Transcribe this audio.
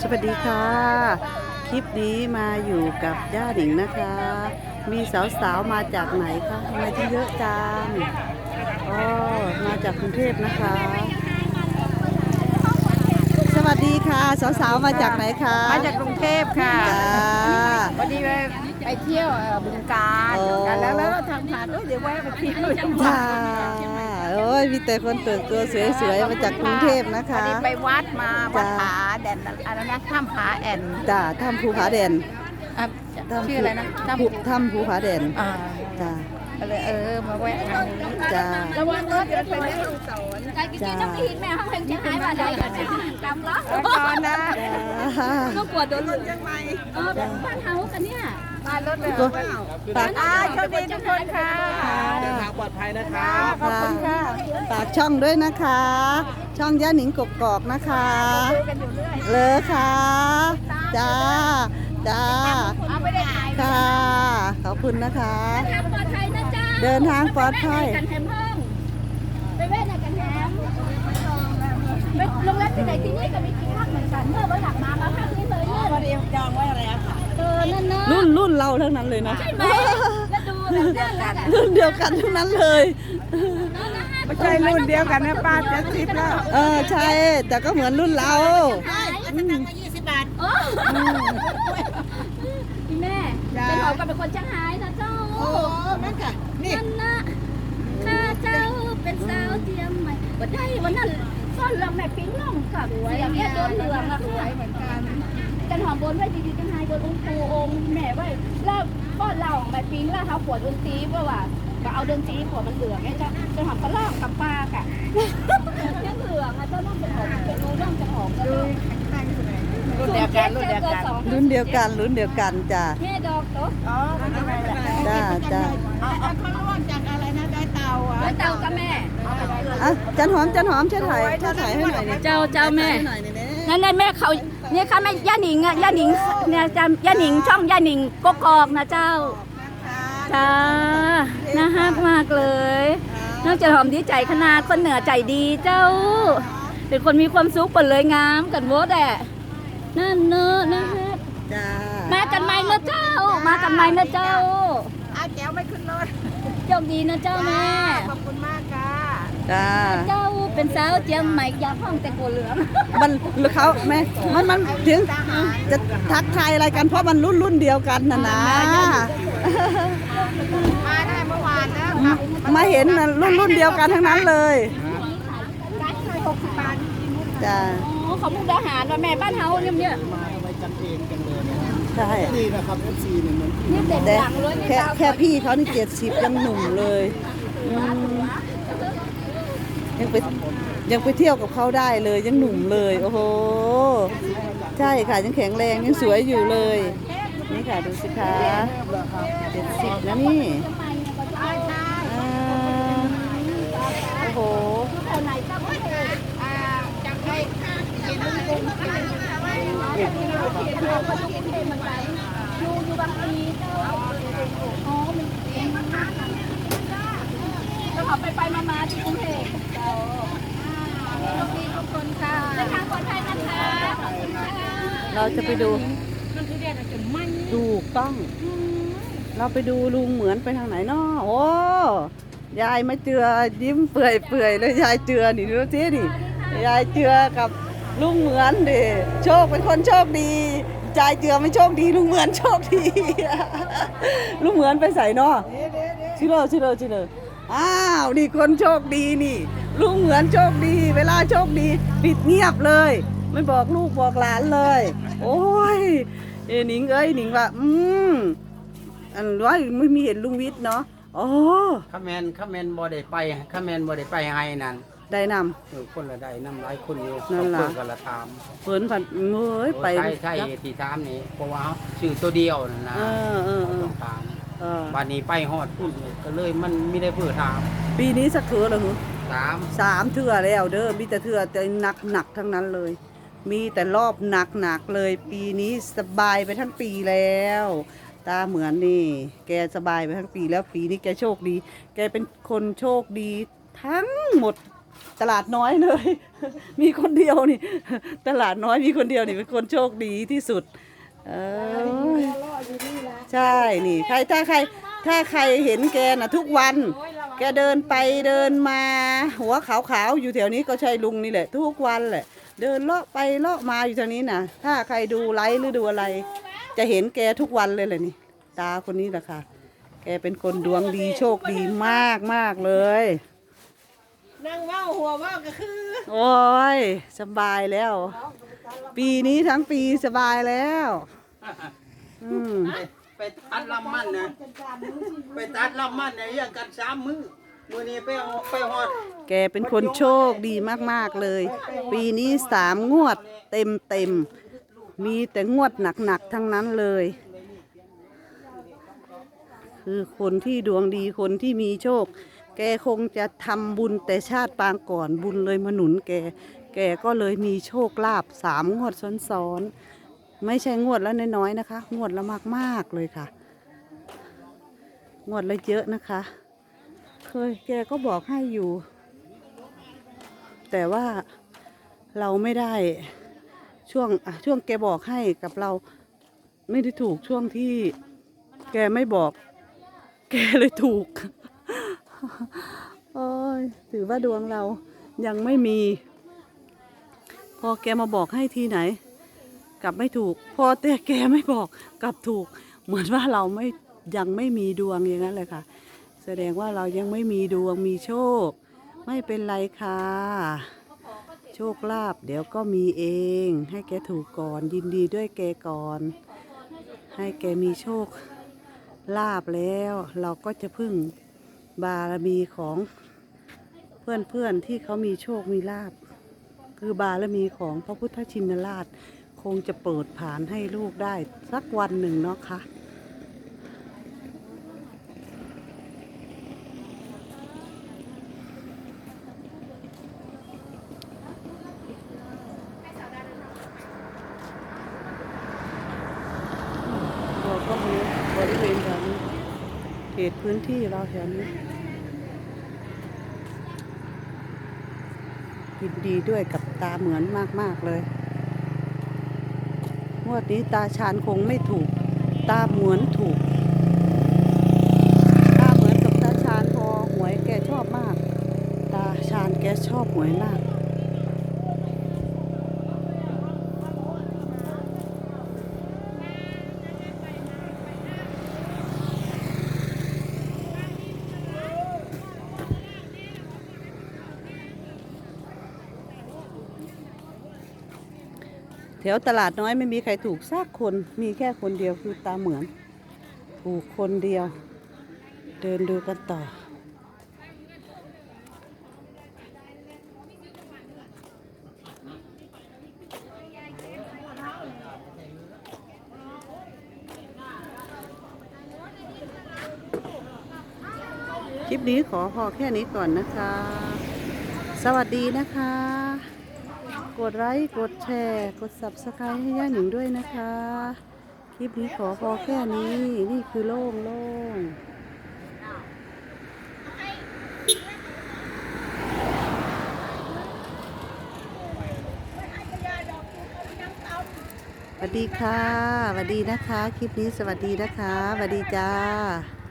สวัสดีค่ะ คลิปนี้มาอยู่กับย่าหนิงนะคะ มีสาวๆมาจากไหนคะทำไมถึงเยอะจังอ๋อมาจากกรุงเทพนะคะ สวัสดีค่ะ สาวๆมาจากไหนคะมาจากกรุงเทพค่ะจ้าพอดีไปไป เที่ยวเอ่อบึงการโอ้กันแล้วแล้วทางผ่านเอ้ยเดี๋ยวแวะไปเที่ยวจ้าโอ้ยมีแต่คนแต่งตัวสวยๆมาจากกรุงเทพนะพอคะ ดีไปวัดมาวัดจ้าผาแดนอะไรนะถ้ำผาแอนจ้าถ้ำภูผาแดนอะชื่ออะไรนะถ้ำภูถ้ำภูผาแดนอ่าจ้าก็เลยเออมาแวะทางนี้จ้าระวังรถเดินไปแม่ฮ่องสอนใจกินน้ำพริกแม่ห้องเพลงจะหายมาได้กันจำแล้วแล้วก่อนนะ จ้าต้องกลัวโดน รถยังไงเออบ้านเฮากันเนี่ยมารถเลยก็ฝากอ่าโชคดีทุกคนค่ะเดินทางปลอดภัยนะครับขอบคุณค่ะฝากช่องด้วยนะคะ ช่องย่าหนิงกกอกนะคะคุยกันอยู่เรื่อยเลยค่ะจ้าจ้าเอาไม่ได้ขายค่ะขอบคุณนะคะทางปลอดภัยนะจ๊ะเดินทางปลอดภัยกันแถมห้องไปเว้นกันแถมโรงแรมที่ไหนที่นี่ก็มีที่พักเหมือนกันเมื่อวันหลังมามาพักนี้เลยเนี่ยพอดีจองไว้อะไรอะค่ะเออนั่นเนอะรุ่นรุ่นเราทั้งนั้นเลยนะใช่ไหมแล้วดูแบบน่ารักอะรุ่นเดียวกันทั้งนั้นเลย ไม่ใช่รุ่นเดียวกันนะป้าจะสิบแล้วเออใช่แต่ก็เหมือนรุ่นเราโอ้พี่แม่เป็นหอมกับเป็นคนช่างหายนะเจ้าโอ้นั่นค่ะนี่นั่นนะข้าเจ้าเป็นสาวเทียมใหม่วันได้วันนั้นซ่อนลำแม่ปิ้งน้องกับเสียงเนี่ยโดนเหลืองอะสวยค่ะ เหมือนกัน กันหอมบนไว้ดีๆกันหายบนองค์ปูองค์แม่ไว้แล้วป้อนเราแม่ปิ้งแล้วเขาปวดดนตรีเพราะว่าก็เอาดนตรีปวดมันเหลืองไงจ้าจะหอมกระล่องกับปลากะยังเหลืองอะเจ้าน้องเป็นหอมเป็นรู้น้องเป็นหอมก็ดูต้องข้างๆสวยรุ่นเดียวกันรุ่นเดียวกันรุ่นเดียวกันรุ่นเดียวกันจ้าแม่ดอกเนาะอ๋อจ้าจ้าเอาเอาเขาล่วงจากอะไรนะได้เตาอะแล้เจ้ากับแม่อะจันหอมจันหอมช่วยถ่ายช่วยถ่ายให้หน่อยเจ้าเจ้าแม่นั่นนั่นแม่เขา นี่ยค่ะแม่ย่าหนิงอะย่าหนิงเนี่ยจะย่าหนิงช่องย่าหนิงกกอกนะเจ้าจ้าน่าฮักมากเลยนอกจากหอมดีใจขนาดคนเหนือใจดีเจ้าเป็นคนมีความสุขเปิดเลยงามกันโวดแหละนั่นเนอะนะฮะจ้ามากันไหมนะเจ้า มากันไหมนะเจ้าอาแก้วไม่ขึ้นรถโชคดีนะเจ้าแม่ขอบคุณมากค่ะ จ้าเจ้าเป็นสาวเจียมใหม่ยาพ่องแต่กัวเหลืองมันหรือเขาแม่มันมันถึงจะทักทายอะไรกันเพราะมันรุ่นรุ่นเดียวกันนะนะมาได้เมื่อวานนะครับมาเห็นน่ะรุ่นรุ่นเดียวกันทั้งนั้นเลยหกสิบบาทจ้าอ๋อเขามุกดาหารว่าแม่บ้านเฮาเนี่ยเนี่ยมาไว้จำเองกันเลยนะใช่นี่นะครับ FC เนี่ยเหมือนเนี่ยเด็กแต่หลังเลยเนี่ยแค่เจ้าแค่พี่เขานี่เจ็ดสิบยังหนุ่มเลยอืม ยังไปยังไปเที่ยวกับเขาได้เลยยังหนุ่มเลย โอ้โห ใช่ค่ะยังแข็งแรงยังสวยอยู่เลย นี่ค่ะดูสิคะเจ็ดสิบนะนี่อ่าโอ้โห อ่าจากให้กินลูกกุ้ง อยู่อยู่บางปีเจ้าอ๋อมันเองมันมาแล้วเขาไปไปมามาที่กรุงเทพเจ้าโชคดีทุกคนค่ะเดินทางปลอดภัยนะคะขอบคุณค่ะ เราจะไปดูถูกต้อง เราไปดูลุงเหมือนไปทางไหนเนาะโอ้ยายมาเจือยิ้มเปื่อยเปื่อยๆเลยยายเจือนี่ดูสิดิยายเจือกับลุงเหมือนดิโชคเป็นคนโชคดียายเจือไม่โชคดีลุงเหมือนโชคดีลุงเหมือนไปใส่เนาะชิเลอชิเลอชิเลออ้าวนี่คนโชคดีนี่ลุงเหมือนโชคดี เวลาโชคดีปิดเงียบเลย ไม่บอกลูกบอกหลานเลย โอ้ยเอ้ยหนิงเอ้ยหนิงว่า อืมอันว่าไม่มีเห็นลุงวิทย์เนาะอ๋อข้าแมนข้าแมนบ่ได้ไปข้าแมนบ่ได้ไปให้นั่นได้นเออคนละได้นำหลายคนอยู่นั่นล่ะเพิ่นก็ละถามำเพิ่นผันเมื่อยไปใช่ใช่ที่ถามนี่เพราะว่าชื่อตัวเดียวนั่นนะเออเออเออต้องถามเออบัดนี้ไปฮอดพุ่นก็เลยมันไม่ได้เพื่อถาม ปีนี้สักเถือเหรอหึถามสามเถื่อแล้วเด้อมีแต่เถื่อแต่หนักหนักๆทั้งนั้นเลย มีแต่รอบหนักๆเลย ปีนี้สบายไปทั้งปีแล้ว ตาเหมือนนี่ แกสบายไปทั้งปีแล้วปีนี้แกโชคดี แกเป็นคนโชคดีทั้งหมดตลาดน้อยเลย มีคนเดียวนี่ ตลาดน้อยมีคนเดียวนี่เป็นคนโชคดีที่สุด เออใช่นี่ ใครถ้าใคร ถ้าใครเห็นแกนะทุกวัน แกเดินไปเดินมา หัวขาวๆอยู่แถวนี้ก็ใช่ลุงนี่แหละ ทุกวันแหละ เดินเลาะไปเลาะมาอยู่แถวนี้นะถ้าใครดูไลฟ์หรือดูอะไร จะเห็นแกทุกวันเลยแหละนี่ ตาคนนี้แหละค่ะ แกเป็นคนดวงดีโชคดีมากมากๆเลย นั่งเว้าหัวเว้าก็คือโอ้ยสบายแล้ว ปีนี้ทั้งปีสบายแล้ว อืม ไปไปตัดลำมันนะ ไปตัดลำมันเนี่ยเรียกกันสามมือ มือนี้ไปเอาไปฮอดแกเป็นคนโชคดีมากๆเลย ปีนี้สามงวดเต็มเต็มๆมีแต่งวดหนักๆทั้งนั้นเลย คือคนที่ดวงดีคนที่มีโชค แกคงจะทำบุญแต่ชาติปางก่อนบุญเลยมาหนุนแก แกก็เลยมีโชคลาภสามงวดซ้อนๆไม่ใช่งวดละน้อยๆนะคะ งวดละมากๆเลยค่ะ งวดละเยอะนะคะ เคยแกก็บอกให้อยู่ แต่ว่าเราไม่ได้ช่วงช่วงแกบอกให้กับเราไม่ได้ถูกช่วงที่แกไม่บอก แกเลยถูกโอ้ยถือว่าดวงเรายังไม่มี พอแกมาบอกให้ทีไหน กลับไม่ถูก พอแต่แกไม่บอกกลับถูก เหมือนว่าเราไม่ยังไม่มีดวงอย่างนั้นเลยค่ะ แสดงว่าเรายังไม่มีดวงมีโชค ไม่เป็นไรค่ะ โชคลาภเดี๋ยวก็มีเอง ให้แกถูกก่อนยินดีด้วยแกก่อน ให้แกมีโชคลาภแล้ว เราก็จะพึ่งบารมีของเพื่อนๆที่เขามีโชคมีลาภคือบารมีของพระพุทธชินราช คงจะเปิดผ่านให้ลูกได้สักวันหนึ่งเนาะค่ะราก็รู้บริเวณแถวนี้ เขตพื้นที่เราแถวนี้ยินดีด้วยกับตาเหมือนมากๆเลยงวดนี้ตาชาญคงไม่ถูก ตาเหมือนถูก ตาเหมือนกับตาชาญพอหวยแกชอบมาก ตาชาญแกชอบหวยมาก แถวตลาดน้อยไม่มีใครถูกสักคน มีแค่คนเดียวคือตาเหมือน ถูกคนเดียว เดินดูกันต่อ คลิปนี้ขอพอแค่นี้ก่อนนะคะ สวัสดีนะคะ กดไลค์กดแชร์ กด subscribe ให้ย่าหนิงด้วยนะคะ คลิปนี้ขอพอแค่นี้ นี่คือโล่งโล่งสวัสดีค่ะสวัสดีนะคะ คลิปนี้สวัสดีนะคะสวัสดีจ้า